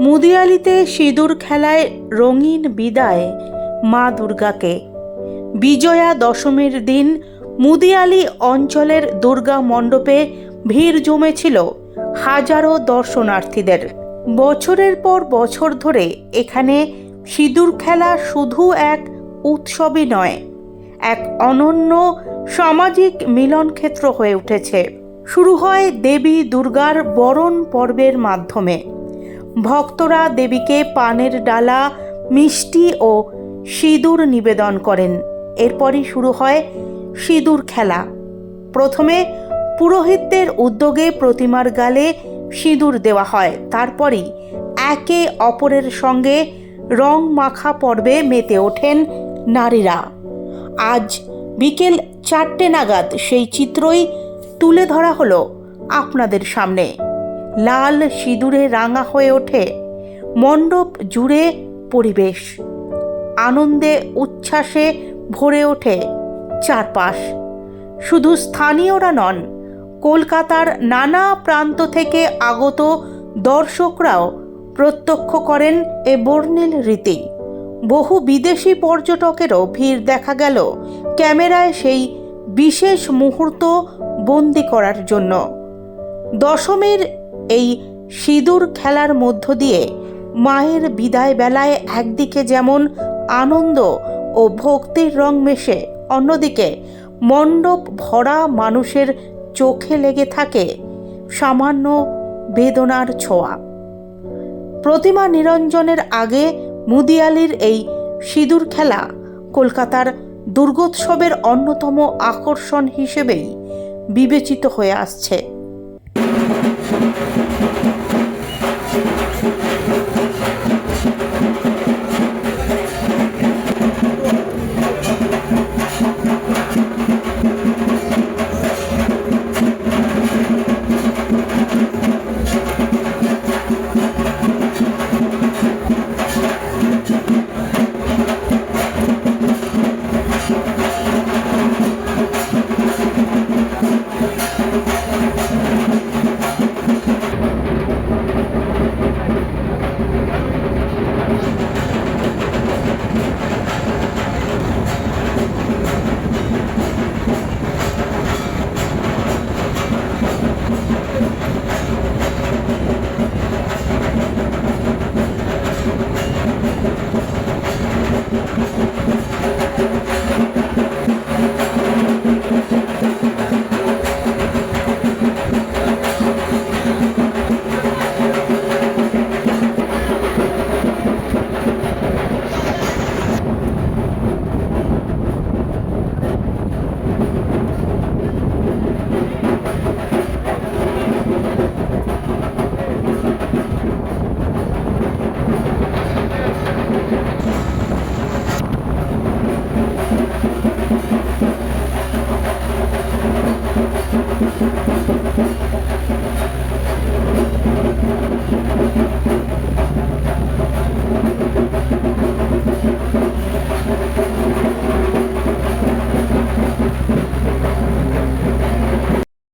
মুদিয়ালিতে সিঁদুর খেলায় রঙিন বিদায় মা দুর্গাকে। বিজয়া দশমীর দিন মুদিয়ালি অঞ্চলের দুর্গা মণ্ডপে ভিড় জমেছিল হাজারো দর্শনার্থীদের। বছরের পর বছর ধরে এখানে সিঁদুর খেলা শুধু এক উৎসবই নয়, এক অনন্য সামাজিক মিলনক্ষেত্র হয়ে উঠেছে। শুরু হয় দেবী দুর্গার বরণ পর্বের মাধ্যমে। ভক্তরা দেবীকে পানের ডালা, মিষ্টি ও সিঁদুর নিবেদন করেন। এরপরই শুরু হয় সিঁদুর খেলা। প্রথমে পুরোহিতদের উদ্যোগে প্রতিমার গালে সিঁদুর দেওয়া হয়। তারপরই একে অপরের সঙ্গে রং মাখা পর্বে মেতে ওঠেন নারীরা। আজ বিকেল চারটে নাগাদ সেই চিত্রই তুলে ধরা হলো আপনাদের সামনে। লাল সিঁদুরে রাঙা হয়ে ওঠে মণ্ডপ জুড়ে পরিবেশ। আনন্দে, উচ্ছ্বাসে ভরে ওঠে চারপাশ। শুধু স্থানীয়রা নন, কলকাতার নানা প্রান্ত থেকে আগত দর্শকরাও প্রত্যক্ষ করেন এ বর্ণিল রীতি। বহু বিদেশি পর্যটকেরও ভিড় দেখা গেল ক্যামেরায় সেই বিশেষ মুহূর্ত বন্দি করার জন্য। দশমীর এই সিঁদুর খেলার মধ্য দিয়ে মায়ের বিদায় বেলায় একদিকে যেমন আনন্দ ও ভক্তির রং মেশে, অন্যদিকে মণ্ডপ ভরা মানুষের চোখে লেগে থাকে সামান্য বেদনার ছোঁয়া। প্রতিমা নিরঞ্জনের আগে মুদিয়ালির এই সিঁদুর খেলা কলকাতার দুর্গোৎসবের অন্যতম আকর্ষণ হিসেবেই বিবেচিত হয়ে আসছে। Thank